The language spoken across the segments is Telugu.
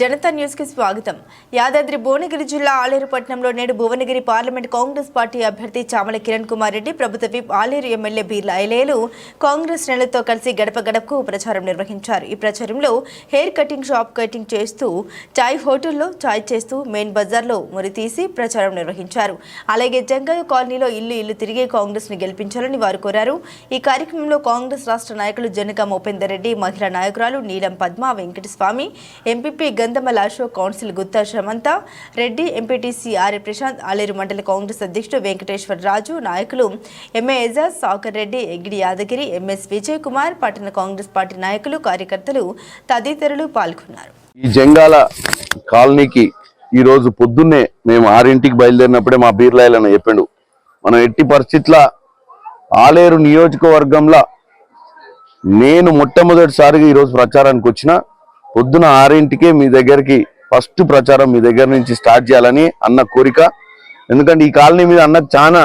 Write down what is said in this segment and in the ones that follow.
జనతా న్యూస్కి స్వాగతం. యాదాద్రి భువనగిరి జిల్లా ఆలేరుపట్నంలో నేడు భువనగిరి పార్లమెంట్ కాంగ్రెస్ పార్టీ అభ్యర్థి చామల కిరణ్ కుమార్ రెడ్డి ప్రభుత్వ విప్ ఆలేరు ఎమ్మెల్యే బీర్ల ఐలేలు కాంగ్రెస్ నేలతో కలిసి గడప గడపకు ప్రచారం నిర్వహించారు. ఈ ప్రచారంలో హెయిర్ కటింగ్ షాప్ కటింగ్ చేస్తూ చాయ్ హోటల్లో చాయ్ చేస్తూ మెయిన్ బజార్లో మురి తీసి ప్రచారం నిర్వహించారు. అలాగే జంగయ్య కాలనీలో ఇల్లు ఇల్లు తిరిగి కాంగ్రెస్ని గెలిపించాలని వారు కోరారు. ఈ కార్యక్రమంలో కాంగ్రెస్ రాష్ట్ర నాయకులు జనగామ ఉపేందర్ రెడ్డి మహిళా నాయకురాలు Neelam Padma Venkataswamy MPP Gandhamala Ashok council Gutta Shamantha Reddy MPTC Arya Prashanth Aleru మండల కాంగ్రెస్ అధ్యక్షుడు వెంకటేశ్వర రాజు నాయకులు ఎంఏ ఎజాజ్ సాకర్ రెడ్డి ఎగిడి యాదగిరి ఎంఎస్ విజయ్ కుమార్ పట్టణ కాంగ్రెస్ పార్టీ నాయకులు కార్యకర్తలు తదితరులు పాల్గొన్నారు. ఈ జంగాల కాలనీకి ఈ రోజు పొద్దున్నే మేము ఆరింటికి బయలుదేరినప్పుడే మా బీర్లాయలను చెప్పిండు. మనం ఎట్టి పరిస్థితుల ఆలేరు నియోజకవర్గంలో నేను మొట్టమొదటిసారిగా ఈరోజు ప్రచారానికి వచ్చిన పొద్దున ఆరింటికే మీ దగ్గరికి ఫస్ట్ ప్రచారం మీ దగ్గర నుంచి స్టార్ట్ చేయాలని అన్న కోరిక. ఎందుకంటే ఈ కాలనీ మీద అన్న చాలా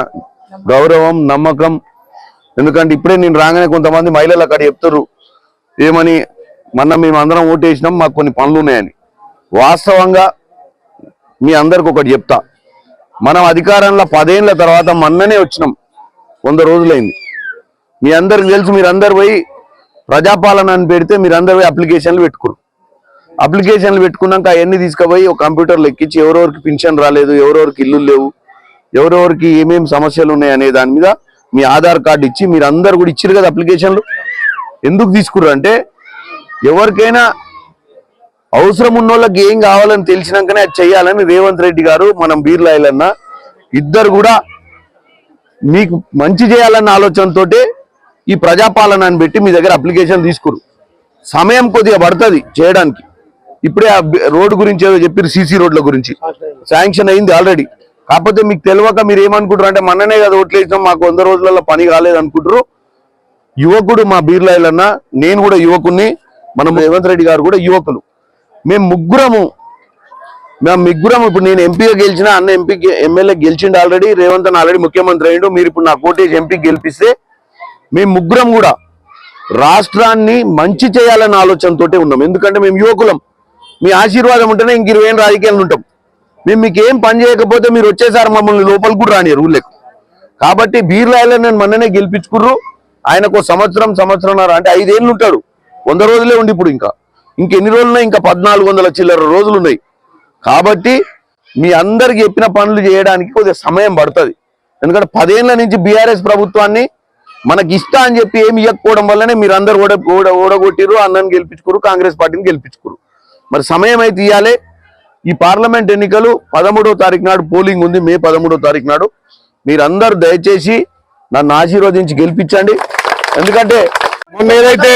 గౌరవం నమ్మకం. ఎందుకంటే ఇప్పుడే నేను రాగానే కొంతమంది మహిళలు అక్కడ చెప్తారు ఏమని? మొన్న మేము అందరం ఓటేసినాం మాకు కొన్ని పనులు ఉన్నాయని. వాస్తవంగా మీ అందరికి ఒకటి చెప్తా. మనం అధికారంలో పదేళ్ళ తర్వాత మొన్ననే వచ్చినాం వంద రోజులైంది. మీ అందరికి తెలుసు మీరందరు పోయి ప్రజాపాలన అని పెడితే మీరందరు పోయి అప్లికేషన్లు పెట్టుకురు అప్లికేషన్లు పెట్టుకున్నాక అవన్నీ తీసుకుపోయి ఒక కంప్యూటర్లో ఎక్కించి ఎవరెవరికి పింఛన్ రాలేదు ఎవరెవరికి ఇల్లు లేవు ఎవరెవరికి ఏమేమి సమస్యలు ఉన్నాయి అనే దాని మీద మీ ఆధార్ కార్డు ఇచ్చి మీరు అందరు కూడా ఇచ్చారు కదా అప్లికేషన్లు. ఎందుకు తీసుకుర్రు అంటే ఎవరికైనా అవసరం ఉన్న వాళ్ళకి ఏం కావాలని తెలిసినాకనే అది చేయాలని రేవంత్ రెడ్డి గారు మనం బీర్లాయలన్న ఇద్దరు కూడా మీకు మంచి చేయాలన్న ఆలోచనతో ఈ ప్రజాపాలన అని పెట్టి మీ దగ్గర అప్లికేషన్ తీసుకురు సమయం కొద్దిగా పడుతుంది చేయడానికి. ఇప్పుడే ఆ రోడ్డు గురించి ఏదో చెప్పారు సీసీ రోడ్ల గురించి. శాంక్షన్ అయింది ఆల్రెడీ. కాకపోతే మీకు తెలియక మీరు ఏమనుకుంటారు అంటే మొన్ననే కదా ఓట్లు వేసినాం మాకు వంద రోజులలో పని కాలేదు అనుకుంటారు యువకుడు మా బీర్లాయలన్న నేను కూడా యువకుని మనం రేవంత్ రెడ్డి గారు కూడా యువకులు. మేము ముగ్గురము మేము ముగ్గురం ఇప్పుడు నేను ఎంపీగా గెలిచిన అన్న ఎంపీ ఎమ్మెల్యే గెలిచిండు ఆల్రెడీ రేవంత్ ఆల్రెడీ ముఖ్యమంత్రి అయ్యిండు మీరు ఇప్పుడు నా కోటేజ్ ఎంపీ గెలిపిస్తే మేము ముగ్గురం కూడా రాష్ట్రాన్ని మంచి చేయాలన్న ఆలోచనతోటే ఉన్నాం. ఎందుకంటే మేము యువకులం. మీ ఆశీర్వాదం ఉంటేనే ఇంక ఇరవై ఏళ్ళు రాజకీయాలు ఉంటాం. మేము మీకు ఏం పని చేయకపోతే మీరు వచ్చేసారి మమ్మల్ని లోపలికి కూడా రాని ఊళ్ళకు. కాబట్టి బీర్లాయలో నేను మొన్ననే గెలిపించుకుర్రు. ఆయనకు సంవత్సరం సంవత్సరంన్నర అంటే ఐదేళ్ళు ఉంటాడు వంద రోజులే ఉండి ఇప్పుడు ఇంకా. ఇంకెన్ని రోజులున్నాయి? ఇంకా పద్నాలుగు వందల చిల్లర రోజులు ఉన్నాయి కాబట్టి మీ అందరికి చెప్పిన పనులు చేయడానికి కొద్దిగా సమయం పడుతుంది. ఎందుకంటే పదేళ్ళ నుంచి బీఆర్ఎస్ ప్రభుత్వాన్ని మనకి ఇష్టం అని చెప్పి ఏమి ఇవ్వకపోవడం వల్లనే మీరు అందరు ఓడ ఓడ ఓడగొట్టిరు అన్నని గెలిపించుకోరు కాంగ్రెస్ పార్టీని గెలిపించుకోరు మరి సమయం అయితే ఇవ్వాలి ఈ పార్లమెంట్ ఎన్నికలు పదమూడో తారీఖు నాడు పోలింగ్ ఉంది మే పదమూడో తారీఖు నాడు. మీరందరూ దయచేసి నన్ను ఆశీర్వదించి గెలిపించండి. ఎందుకంటే మొన్న ఏదైతే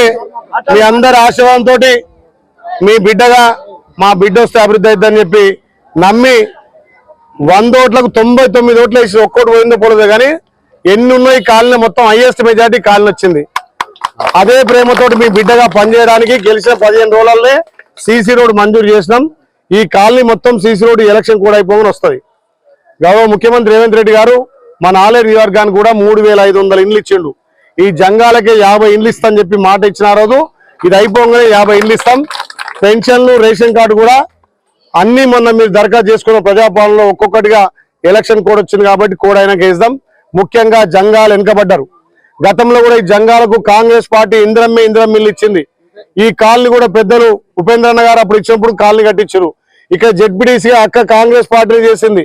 మీ అందరి ఆశీర్వాదంతో మీ బిడ్డగా మా బిడ్డ వస్తే అభివృద్ధి అవుతుందని చెప్పి నమ్మి వంద ఓట్లకు తొంభై తొమ్మిది ఓట్లు వేసి ఒక్కోటి పోయిందో పోలేదో కానీ ఎన్ని ఉన్నాయి కాలనీ మొత్తం హైయెస్ట్ మెజార్టీ కాలనీ వచ్చింది అదే ప్రేమతోటి మీ బిడ్డగా పనిచేయడానికి గెలిచిన పదిహేను రోజులనే సీసీ రోడ్ మంజూరు చేసినాం. ఈ కాలనీ మొత్తం సీసీ రోడ్ ఎలక్షన్ కూడా అయిపోమని వస్తుంది. గౌరవ ముఖ్యమంత్రి రేవంత్ రెడ్డి గారు మన ఆలేరు నియోజకవర్గానికి కూడా మూడు వేల ఐదు వందల ఇండ్లు ఇచ్చిండు. ఈ జంగాలకే యాభై ఇండ్లు ఇస్తామని చెప్పి మాట ఇచ్చిన రోజు ఇది అయిపోగానే యాభై ఇండ్లు ఇస్తాం. పెన్షన్లు రేషన్ కార్డు కూడా అన్ని మొన్న మీరు దరఖాస్తు చేసుకున్న ప్రజాపాలనలో ఒక్కొక్కటిగా ఎలక్షన్ కోడ్ వచ్చింది కాబట్టి కోడ్ అయినాక ఇస్తాం. ముఖ్యంగా జంగాలు వెనుకబడ్డారు. గతంలో కూడా ఈ జంగాలకు కాంగ్రెస్ పార్టీ ఇంద్రమ్మే ఇంద్రమ్మిల్లు ఇచ్చింది. ఈ కాలనీ కూడా పెద్దలు ఉపేంద్రన్న గారు అప్పుడు ఇచ్చినప్పుడు కాలనీ కట్టించారు. ఇక్కడ జెడ్పీటీసీ అక్క కాంగ్రెస్ పార్టీ చేసింది.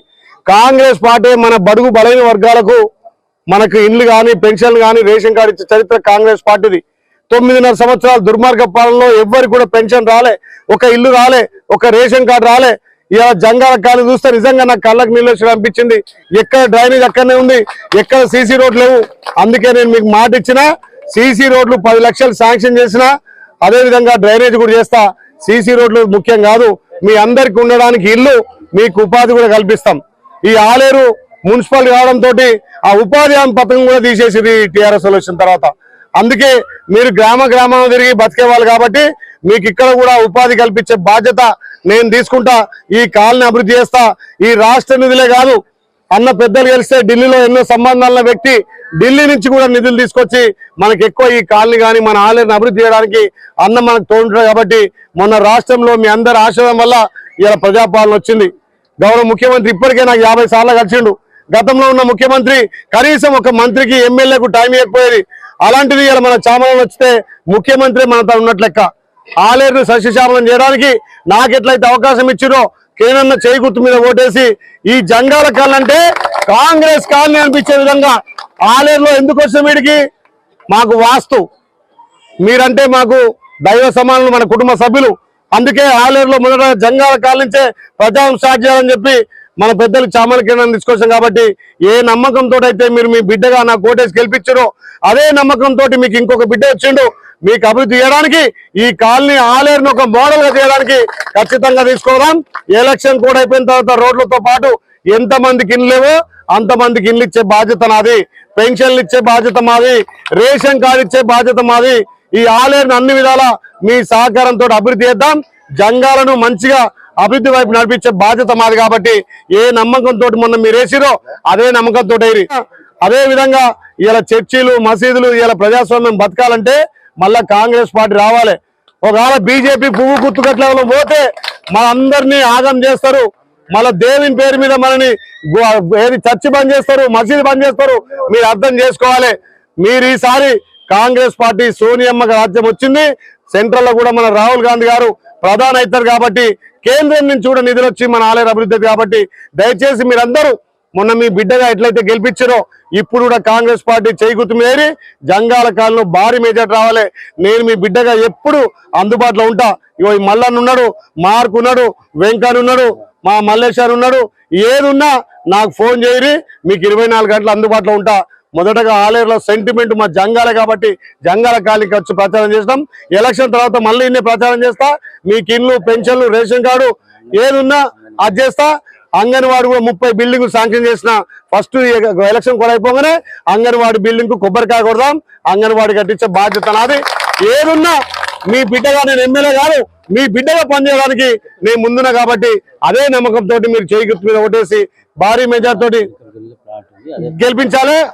కాంగ్రెస్ పార్టీ మన బడుగు బలైన వర్గాలకు మనకు ఇండ్లు కానీ పెన్షన్లు కానీ రేషన్ కార్డు ఇచ్చే చరిత్ర కాంగ్రెస్ పార్టీది. తొమ్మిదిన్నర సంవత్సరాల దుర్మార్గ పాలనలో ఎవ్వరికి కూడా పెన్షన్ రాలే ఒక ఇల్లు రాలే ఒక రేషన్ కార్డు రాలే. ఇలా జంగాల కాలు చూస్తే నిజంగా నాకు కళ్ళకు నీళ్ళు వచ్చి అనిపించింది. ఎక్కడ డ్రైనేజ్ అక్కడనే ఉంది ఎక్కడ సీసీ రోడ్లు లేవు. అందుకే నేను మీకు మాట ఇచ్చిన సీసీ రోడ్లు పది లక్షలు శాంక్షన్ చేసినా అదే విధంగా డ్రైనేజ్ కూడా చేస్తా. సీసీ రోడ్లు ముఖ్యం కాదు. మీ అందరికి ఉండడానికి ఇల్లు మీకు ఉపాధి కూడా కల్పిస్తాం. ఈ ఆలేరు మున్సిపల్ కావడంతో ఆ ఉపాధి హామీ పథకం కూడా తీసేసింది టీఆర్ఎస్ వచ్చిన తర్వాత. అందుకే మీరు గ్రామ గ్రామం తిరిగి బతికే వాళ్ళు కాబట్టి మీకు ఇక్కడ కూడా ఉపాధి కల్పించే బాధ్యత నేను తీసుకుంటా. ఈ కాలనీ అభివృద్ధి చేస్తా. ఈ రాష్ట్ర నిధులే కాదు అన్న పెద్దలు గెలిస్తే ఢిల్లీలో ఎన్నో సంబంధాల వ్యక్తి ఢిల్లీ నుంచి కూడా నిధులు తీసుకొచ్చి మనకి ఎక్కువ ఈ కాలనీ కానీ మన ఆలయాన్ని అభివృద్ధి చేయడానికి అన్న మనకు తోడుంటారు కాబట్టి మొన్న రాష్ట్రంలో మీ అందరి ఆశయం వల్ల ఇలా ప్రజాపాలన వచ్చింది. గౌరవ ముఖ్యమంత్రి ఇప్పటికే నాకు యాభై సార్లు కలిసిండు. గతంలో ఉన్న ముఖ్యమంత్రి కనీసం ఒక మంత్రికి ఎమ్మెల్యేకు టైం ఇవ్వకపోయేది. అలాంటిది ఇలా మన చామలం వచ్చితే ముఖ్యమంత్రి మనతో ఉన్నట్లు లెక్క. ఆలేరుని సస్యశ్యామలం చేయడానికి నాకు ఎట్లయితే అవకాశం ఇచ్చిరో కేనన్న చేయి గుర్తు మీద ఓటేసి ఈ జంగాల కాలంటే కాంగ్రెస్ కాలనీ అనిపించే విధంగా ఆలేరులో ఎందుకు వచ్చిన వీడికి? మాకు వాస్తు. మీరంటే మాకు దైవ సమానులు మన కుటుంబ సభ్యులు. అందుకే ఆలేరులో మొదట జంగాల కాలనించే ప్రచారం స్టార్ట్ చేయాలని చెప్పి మన పెద్దలు చామల కిరణ్ తీసుకొచ్చాం కాబట్టి ఏ నమ్మకంతో అయితే మీరు మీ బిడ్డగా నా కోటేసి గెలిపించారో అదే నమ్మకంతో మీకు ఇంకొక బిడ్డ వచ్చిండు. మీకు అభివృద్ధి చేయడానికి ఈ కాలనీ ఆలేరును ఒక మోడల్గా చేయడానికి ఖచ్చితంగా తీసుకోదాం. ఎలక్షన్ కూడా అయిపోయిన తర్వాత రోడ్లతో పాటు ఎంత మందికి అంతమందికి అంత మందికి ఇల్లు ఇచ్చే బాధ్యత నాది. పెన్షన్లు ఇచ్చే బాధ్యత మాది. రేషన్ కార్డు ఇచ్చే బాధ్యత మాది. ఈ ఆలయాన్ని అన్ని విధాల మీ సహకారంతో అభివృద్ధి చేద్దాం. జంగాలను మంచిగా అభివృద్ధి వైపు నడిపించే బాధ్యత మాది కాబట్టి ఏ నమ్మకంతో మొన్న మీరు వేసిరో అదే నమ్మకంతో వేయరి అదే విధంగా ఇలా చర్చిలు మసీదులు ఇలా ప్రజాస్వామ్యం బతకాలంటే మళ్ళా కాంగ్రెస్ పార్టీ రావాలి. ఒకవేళ బీజేపీ పువ్వు గుర్తుకట్లలో పోతే మనందరినీ ఆగం చేస్తారు. మళ్ళా దేవుని పేరు మీద మనని ఏది చర్చి బంద్ చేస్తారు మసీదు బంద్ చేస్తారు మీరు అర్థం చేసుకోవాలి. మీరు ఈసారి కాంగ్రెస్ పార్టీ సోనియమ్మ రాజ్యం వచ్చింది. సెంట్రల్లో కూడా మన రాహుల్ గాంధీ గారు ప్రధాన అవుతారు కాబట్టి కేంద్రం నుంచి కూడా నిధులు వచ్చి మన ఆలయ అభివృద్ధి కాబట్టి దయచేసి మీరందరూ మొన్న మీ బిడ్డగా ఎట్లయితే గెలిపించారో ఇప్పుడు కూడా కాంగ్రెస్ పార్టీ చేయి మేరి జంగాల కాలంలో భారీ మేజర్ రావాలి. నేను మీ బిడ్డగా ఎప్పుడు అందుబాటులో ఉంటా. ఇగో ఈ మల్లన్న ఉన్నాడు మార్క్ ఉన్నాడు వెంకన్న ఉన్నాడు మా మల్లేశ్వర్ ఉన్నాడు. ఏదున్నా నాకు ఫోన్ చేయరి మీకు ఇరవై నాలుగు గంటలు అందుబాటులో ఉంటా. మొదటగా ఆలేరులో సెంటిమెంట్ మా జంగాల కాబట్టి జంగాల కాలికి వచ్చి ప్రచారం చేస్తాం ఎలక్షన్ తర్వాత మళ్ళీ ఇన్ని ప్రచారం చేస్తా. మీకు ఇల్లు పెన్షన్లు రేషన్ కార్డు ఏదున్నా అది చేస్తా. అంగన్వాడి కూడా ముప్పై బిల్డింగ్ శాంక్షన్ చేసిన ఫస్ట్ ఎలక్షన్ కూడా అయిపోగానే అంగన్వాడి బిల్డింగ్కు కొబ్బరికాయ కొడదాం. అంగన్వాడి కట్టించే బాధ్యత నాది. ఏదున్నా మీ బిడ్డగా నేను ఎమ్మెల్యే కాదు మీ బిడ్డగా పనిచేయడానికి నేను ముందున్నా కాబట్టి అదే నమ్మకంతో మీరు చేయి గుర్తు మీద ఓటేసి భారీ మెజార్ తోటి గెలిపించాలి.